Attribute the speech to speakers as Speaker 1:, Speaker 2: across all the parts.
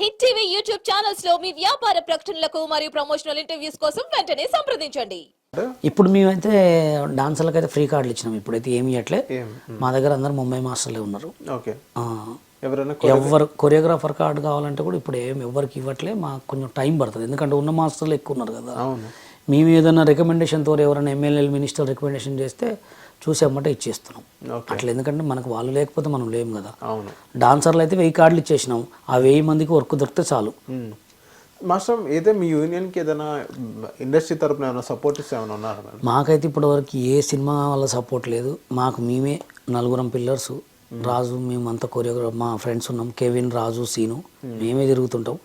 Speaker 1: Hit TV YouTube ఛానల్స్లో మీ వ్యాపార ప్రకటనలకు మరియు ప్రమోషనల్ ఇంటర్వ్యూస్ కోసం వెంటనే సంప్రదించండి.
Speaker 2: ఇప్పుడు మేమైతే డాన్సర్లకు అయితే ఫ్రీ కార్డులు ఇచ్చినాం. ఇప్పుడైతే ఏమి ఇవ్వట్లే మా దగ్గర అందరు ముంబై మాస్టర్లే ఉన్నారు.
Speaker 3: ఓకే.
Speaker 2: ఆ,
Speaker 3: ఎవరైనా
Speaker 2: ఎవరు కొరియోగ్రాఫర్ కార్డు కావాలంటే కూడా ఇప్పుడు ఏం ఎవరికి ఇవ్వట్లే. మాకు కొంచెం టైం పడుతుంది. ఎందుకంటే ఉన్న మాస్టర్లు ఎక్కువ ఉన్నారు కదా.
Speaker 3: అవును.
Speaker 2: మేము ఏదైనా రికమెండేషన్తో ఎవరైనా ఎమ్మెల్యేలు మినిస్టర్ రికమెండేషన్ చేస్తే చూసేమంటే ఇచ్చేస్తున్నాం. అట్లా ఎందుకంటే మనకు వాళ్ళు లేకపోతే మనం లేము కదా.
Speaker 3: అవును.
Speaker 2: డాన్సర్లు అయితే వెయ్యి కార్డులు ఇచ్చేసినాం. ఆ వెయ్యి మందికి వర్క్ దొరికితే చాలు.
Speaker 3: మాస్టర్ ఏదో మీ యూనియన్కి ఏదైనా ఇండస్ట్రీ తరపున ఏమైనా సపోర్ట్ ఏమైనా ఉన్నారా
Speaker 2: మాకైతే ఇప్పటివరకు ఏ సినిమా వల్ల సపోర్ట్ లేదు. మాకు మేమే నలుగురం పిల్లర్స్. రాజు మేమంతా కొరియోగ్రాఫర్ మా ఫ్రెండ్స్ ఉన్నాం. కెవిన్ రాజు సీను. మేమే. తిరుగుతుంటాం.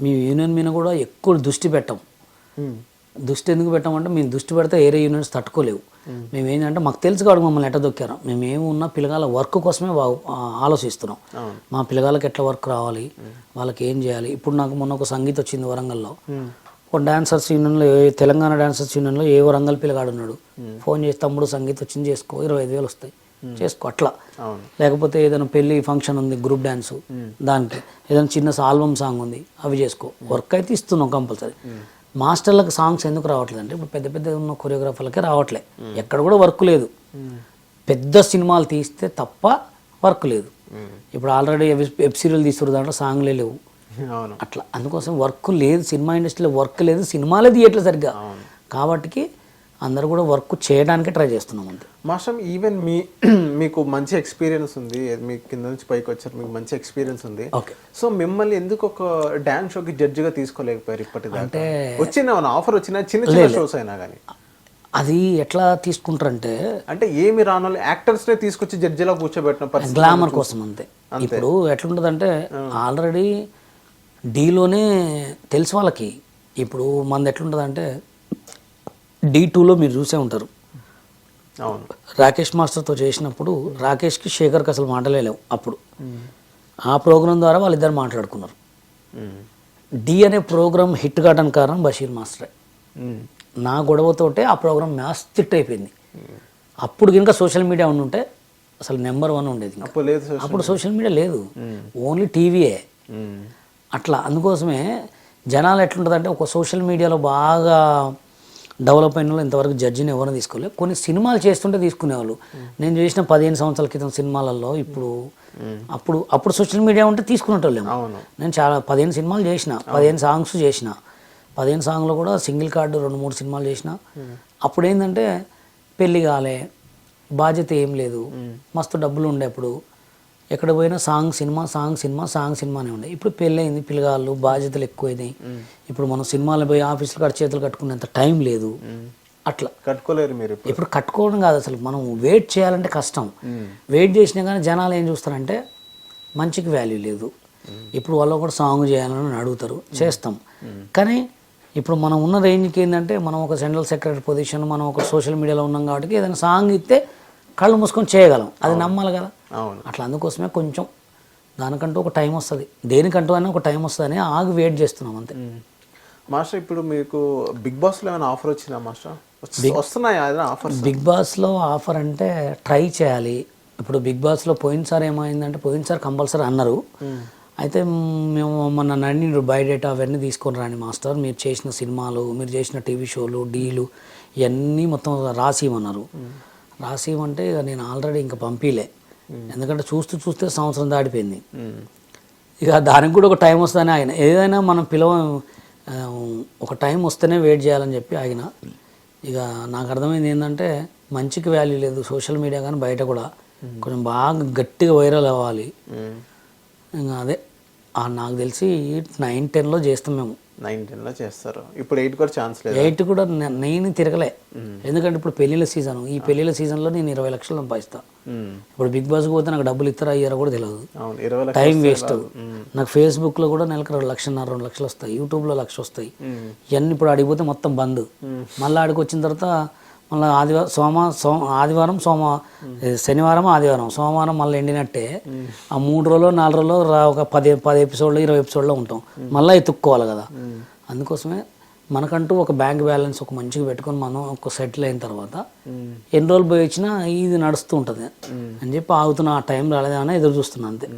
Speaker 2: మీ యూనియన్ మీద కూడా ఎక్కువ దృష్టి పెట్టాం. దృష్టి ఎందుకు పెట్టామంటే మేము దృష్టి పెడితే ఏరే యూనియన్స్ తట్టుకోలేవు. మేము ఏంటంటే మాకు తెలుసు కాదు మమ్మల్ని ఎట్ట దొక్కారు. మేము ఏమున్నా పిల్లగాల వర్క్ కోసమే ఆలోచిస్తున్నాం. మా పిల్లగాళ్ళకి ఎట్లా వర్క్ రావాలి? వాళ్ళకి ఏం చేయాలి? ఇప్పుడు నాకు మొన్న ఒక సంగీత వచ్చింది వరంగల్లో. ఒక డాన్సర్స్ యూనియన్లో ఏ- తెలంగాణ డాన్సర్స్ యూనియన్లో ఏ వరంగల్ పిల్లగాడు ఉన్నాడు. ఫోన్ చేసి తమ్ముడు సంగీత వచ్చింది చేసుకో. ఇరవై ఐదు వేలు వస్తాయి. చేసుకో అట్లా. లేకపోతే ఏదైనా పెళ్ళి ఫంక్షన్ ఉంది గ్రూప్ డ్యాన్స్ దానికి. ఏదైనా చిన్న ఆల్బమ్ సాంగ్ ఉంది అవి చేసుకో. వర్క్ అయితే ఇస్తున్నాం కంపల్సరీ. మాస్టర్లకు సాంగ్స్ ఎందుకు రావట్లేదు అంటే ఇప్పుడు పెద్ద పెద్ద ఉన్న కొరియోగ్రాఫర్లకే రావట్లే. ఎక్కడ కూడా వర్క్ లేదు. పెద్ద సినిమాలు తీస్తే తప్ప వర్క్ లేదు. ఇప్పుడు ఆల్రెడీ వెబ్ సీరియల్ తీస్తున్నారు దాంట్లో సాంగ్లే లేవు. అట్లా అందుకోసం వర్క్ లేదు సినిమా ఇండస్ట్రీలో వర్క్ లేదు సినిమాలే తీయట్లేదు సరిగ్గా. కాబట్టికి అందరూ కూడా వర్క్ చేయడానికి ట్రై చేస్తున్నాం అంతే.
Speaker 3: మాస్టర్ ఈవెన్ మీ మీకు మంచి ఎక్స్పీరియన్స్ ఉంది. మీ కింద నుంచి పైకి వచ్చారు మీకు మంచి ఎక్స్పీరియన్స్ ఉంది.
Speaker 2: ఓకే.
Speaker 3: సో మిమ్మల్ని ఎందుకు ఒక డాన్స్ షోకి జడ్జిగా తీసుకోలేకపోయారు ఇప్పటిదాకా? వచ్చిన ఆఫర్ వచ్చిన చిన్న చిన్న షోస్ అయినా కానీ
Speaker 2: అది ఎట్లా తీసుకుంటారంటే
Speaker 3: అంటే ఏమి రాను యాక్టర్స్ నే తీసుకొచ్చి జడ్జిలా కూర్చోబెట్టిన
Speaker 2: గ్లామర్ కోసం అంతే. ఇప్పుడు ఎట్లుంటుందంటే ఆల్రెడీ డీలోనే తెలుసు వాళ్ళకి. ఇప్పుడు మనది ఎట్లుంటుందంటే డీ టూలో మీరు చూసే ఉంటారు.
Speaker 3: అవును.
Speaker 2: రాకేష్ మాస్టర్తో చేసినప్పుడు రాకేష్కి శేఖర్కి అసలు మాటలే లేవు అప్పుడు. ఆ ప్రోగ్రాం ద్వారా వాళ్ళిద్దరు మాట్లాడుకున్నారు. డి అనే ప్రోగ్రామ్ హిట్ కావడానికి కారణం బషీర్ మాస్టరే. నా గొడవతోటే ఆ ప్రోగ్రామ్ మ్యాథ్స్ తిట్ అయిపోయింది. అప్పుడు కనుక సోషల్ మీడియా ఉండుంటే అసలు నెంబర్ వన్ ఉండేది
Speaker 3: అప్పుడు లేదు social-
Speaker 2: అప్పుడు సోషల్ మీడియా లేదు. ఓన్లీ టీవీయే. అట్లా అందుకోసమే జనాలు ఎట్లుంటుందంటే ఒక సోషల్ మీడియాలో బాగా డెవలప్ అయిన వాళ్ళు ఇంతవరకు జడ్జిని ఎవరిని తీసుకోలేదు. కొన్ని సినిమాలు చేస్తుంటే తీసుకునేవాళ్ళు. నేను చేసిన పదిహేను సంవత్సరాల క్రితం సినిమాలలో ఇప్పుడు అప్పుడు అప్పుడు సోషల్ మీడియా ఉంటే తీసుకునేటోళ్ళేమో
Speaker 3: అవును.
Speaker 2: నేను చాలా పదిహేను సినిమాలు చేసిన పదిహేను సాంగ్స్ చేసిన. పదిహేను సాంగ్లో కూడా సింగిల్ కార్డు రెండు మూడు సినిమాలు చేసిన. అప్పుడు ఏంటంటే పెళ్ళి కాలే బాధ్యత ఏం లేదు. మస్తు డబ్బులు ఉండే అప్పుడు. ఎక్కడ పోయినా song cinema song cinema song సినిమానే ఉండే. ఇప్పుడు పెళ్ళయింది పిల్లగాళ్ళు బాధ్యతలు ఎక్కువైనాయి. ఇప్పుడు మనం సినిమాలు పోయి ఆఫీసులు కాడ చేతులు కట్టుకునేంత టైం లేదు. అట్లా.
Speaker 3: కట్టుకోలేరు మీరు ఇప్పుడు.
Speaker 2: ఇప్పుడు కట్టుకోవడం కాదు అసలు. మనం వెయిట్ చేయాలంటే కష్టం. వెయిట్ చేసినా కానీ జనాలు ఏం చూస్తారంటే మంచికి వాల్యూ లేదు. ఇప్పుడు వాళ్ళు కూడా సాంగ్ చేయాలని అడుగుతారు. చేస్తాం. కానీ ఇప్పుడు మనం ఉన్న రేంజ్కి ఏంటంటే మనం ఒక జనరల్ సెక్రటరీ పొజిషన్ మనం ఒక సోషల్ మీడియాలో ఉన్నాం కాబట్టి ఏదైనా సాంగ్ ఇస్తే కళ్ళు మూసుకొని చేయగలం. అది నమ్మాలి కదా? అట్లా అందుకోసమే కొంచెం దానికంటూ ఒక టైం వస్తుంది. దేనికంటూ అయినా ఒక టైం వస్తుందని ఆగి వెయిట్ చేస్తున్నాం అంతే.
Speaker 3: మాస్టర్ ఇప్పుడు మీకు బిగ్ బాస్లో ఏమైనా ఆఫర్ వచ్చిందా మాస్టర్? వస్తు- వస్తున్నాయా ఆఫర్స్?
Speaker 2: బిగ్ బాస్లో ఆఫర్ అంటే ట్రై చేయాలి. ఇప్పుడు బిగ్ బాస్లో పోయినసారి ఏమైందంటే పోయినసారి కంపల్సరీ అన్నారు. అయితే మేము మొన్న నన్ను బయోడేటా అవన్నీ తీసుకొని రాని మాస్టర్ మీరు చేసిన సినిమాలు మీరు చేసిన టీవీ షోలు డీలు ఇవన్నీ మొత్తం రాసి ఇవ్వమన్నారు రాసి ఇవ్వమంటే ఇక నేను ఆల్రెడీ ఇంకా పంపిలే. ఎందుకంటే చూస్తూ చూస్తే సంవత్సరం దాటిపోయింది. ఇక దానికి కూడా ఒక టైం వస్తుందని ఆయన ఏదైనా మనం పిలవ ఒక టైం వస్తేనే వెయిట్ చేయాలని చెప్పి ఆగిన. ఇక నాకు అర్థమైంది ఏంటంటే మంచికి వాల్యూ లేదు. సోషల్ మీడియా కానీ బయట కూడా కొంచెం బాగా గట్టిగా వైరల్ అవ్వాలి. ఇంకా అదే నాకు తెలిసి నైన్ టెన్లో చేస్తాం మేము.
Speaker 3: నైన్లో చేస్తారు. ఇప్పుడు ఎయిట్ కూడా ఛాన్స్ లేదు.
Speaker 2: ఎయిట్ కూడా నేను తిరగలే. ఎందుకంటే ఇప్పుడు పెళ్ళిళ్ళ సీజన్. ఈ పెళ్ళిళ్ళ సీజన్లో నేను ఇరవై లక్షలు సంపాదిస్తా. ఇప్పుడు బిగ్ బాస్కి పోతే నాకు డబ్బులు ఇస్తారా అయ్యారో కూడా తెలియదు టైం వేస్ట్. నాకు ఫేస్బుక్లో కూడా నెలకు రెండు లక్షన్నర రెండు లక్షలు వస్తాయి. యూట్యూబ్లో లక్ష వస్తాయి. ఇవన్నీ ఇప్పుడు అడిగిపోతే మొత్తం బంద్. మళ్ళీ ఆడికి వచ్చిన తర్వాత మళ్ళీ ఆదివారం సోమ సో ఆదివారం సోమ శనివారం ఆదివారం. సోమవారం మళ్ళీ ఎండినట్టే ఆ మూడు రోజులు నాలుగు రోజులు రా ఒక పది పది ఎపిసోడ్లు ఇరవై ఎపిసోడ్లో ఉంటాం. మళ్ళీ ఎత్తుక్కోవాలి కదా. అందుకోసమే మనకంటూ ఒక బ్యాంక్ బ్యాలెన్స్ ఒక మంచిగా పెట్టుకొని మనం ఒక సెటిల్ అయిన తర్వాత ఎన్ని రోజులు పోయి వచ్చినా ఇది నడుస్తూ ఉంటుంది. అని చెప్పి ఆగుతున్నా ఆ టైం రాలేదా అని ఎదురు చూస్తున్నా అంతే.